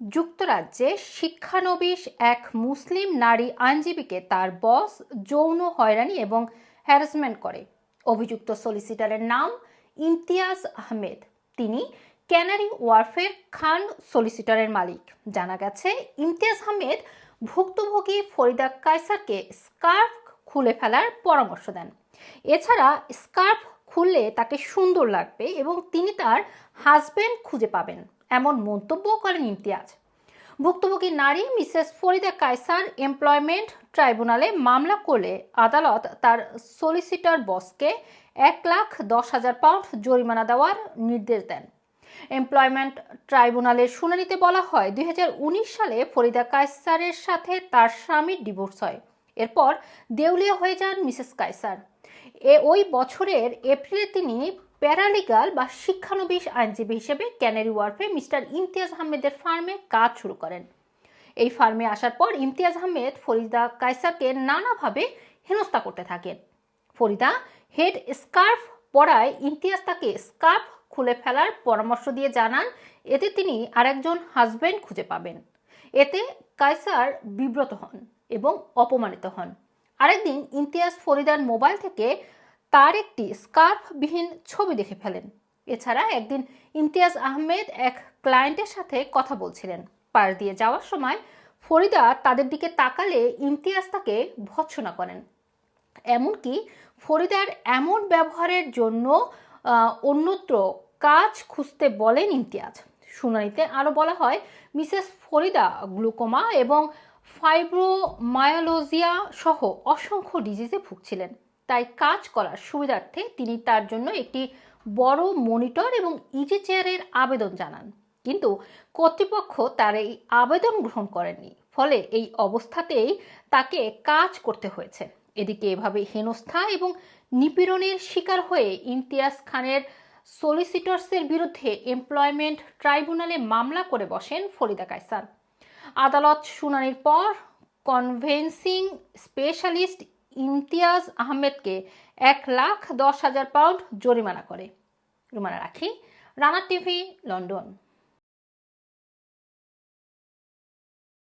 যুক্তরাজ্যে শিক্ষানবিশ এক মুসলিম নারী আইনজীবীকে তার বস যৌন হয়রানি এবং হ্যারাসমেন্ট করে। অভিযুক্ত সলিসিটারের নাম ইমতিয়াজ আহমেদ। তিনি ক্যানারি ওয়ার্ফের খান সলিসিটারের মালিক। জানা গেছে, ইমতিয়াজ আহমেদ ভুক্তভোগী ফরিদা কায়সারকে স্কার্ফ খুলে ফেলার পরামর্শ দেন। এছাড়া স্কার্ফ খুললে তাকে সুন্দর লাগবে এবং তিনি তার হাজব্যান্ড খুঁজে পাবেন। এমন মন্তব্য করেন ইমতিয়াজ। ভুক্তভোগী নারী মিসেস ফরিদা কায়সার এমপ্লয়মেন্ট ট্রাইব্যুনালে মামলা করলে আদালত তার সলিসিটর বসকে এক লাখ দশ হাজার পাউন্ড জরিমানা দেওয়ার নির্দেশ দেন। এমপ্লয়মেন্ট ট্রাইব্যুনালের শুনানিতে বলা হয়, দুই হাজার উনিশ সালে ফরিদা কায়সারের সাথে তার স্বামীর ডিভোর্স হয়। এরপর দেউলিয়া হয়ে যান মিসেস কায়সার। এ ওই বছরের এপ্রিলে তিনি প্যারালিগাল বা শিক্ষানবিশ আইনজীবী হিসেবে ক্যানারি ওয়ার্ফে মিস্টার ইমতিয়াজ আহমেদের ফার্মে কাজ শুরু করেন। এই ফার্মে আসার পর ইমতিয়াজ আহমেদ ফরিদা কায়সারকে নানাভাবে হেনস্থা করতে থাকেন। ফরিদা হেড স্কার্ফ পরায় ইমতিয়াজ তাকে স্কার্ফ খুলে ফেলার পরামর্শ দিয়ে জানান, এতে তিনি আরেকজন হাজবেন্ড খুঁজে পাবেন। এতে কায়সার বিব্রত হন। এবং অপমানিত হন। আরেকদিন ইমতিয়াজ ফরিদার মোবাইল থেকে তার একটি স্কার্ফবিহীন ছবি দেখে ফেলেন। এছাড়া একদিন ইমতিয়াজ আহমেদ এক ক্লায়েন্টের সাথে কথা বলছিলেন। পার দিয়ে যাওয়ার সময় ফরিদা তাদের দিকে তাকালে ইমতিয়াজ তাকে ভৎসনা করেন। এমনকি ফরিদার এমন ব্যবহারের জন্য অন্যত্র কাজ খুঁজতে বলেন ইমতিয়াজ। শুনানিতে আরও বলা হয়, মিসেস ফরিদা গ্লুকোমা এবং ফাইব্রোমায়োলজিয়া সহ অসংখ্য ডিজিজে ভুগছিলেন। তাই কাজ করার সুবিধার্থে তিনি তার জন্য একটি বড় মনিটর এবং ইজি চেয়ারের আবেদন জানান। কিন্তু কর্তৃপক্ষ তার এই আবেদন গ্রহণ করেননি। ফলে এই অবস্থাতেই তাকে কাজ করতে হয়েছে। এদিকে এভাবে হেনস্থা এবং নিপীড়নের শিকার হয়ে ইমতিয়াজ খানের সলিসিটরসের বিরুদ্ধে এমপ্লয়মেন্ট ট্রাইব্যুনালে মামলা করে বসেন ফরিদা কায়সার। আদালত শুনানির পর কনভেন্সিং স্পেশালিস্ট ইমতিয়াজ আহমেদকে এক লাখ দশ হাজার পাউন্ড জরিমানা করে। রুমানা রাখি রানা টিভি, লন্ডন।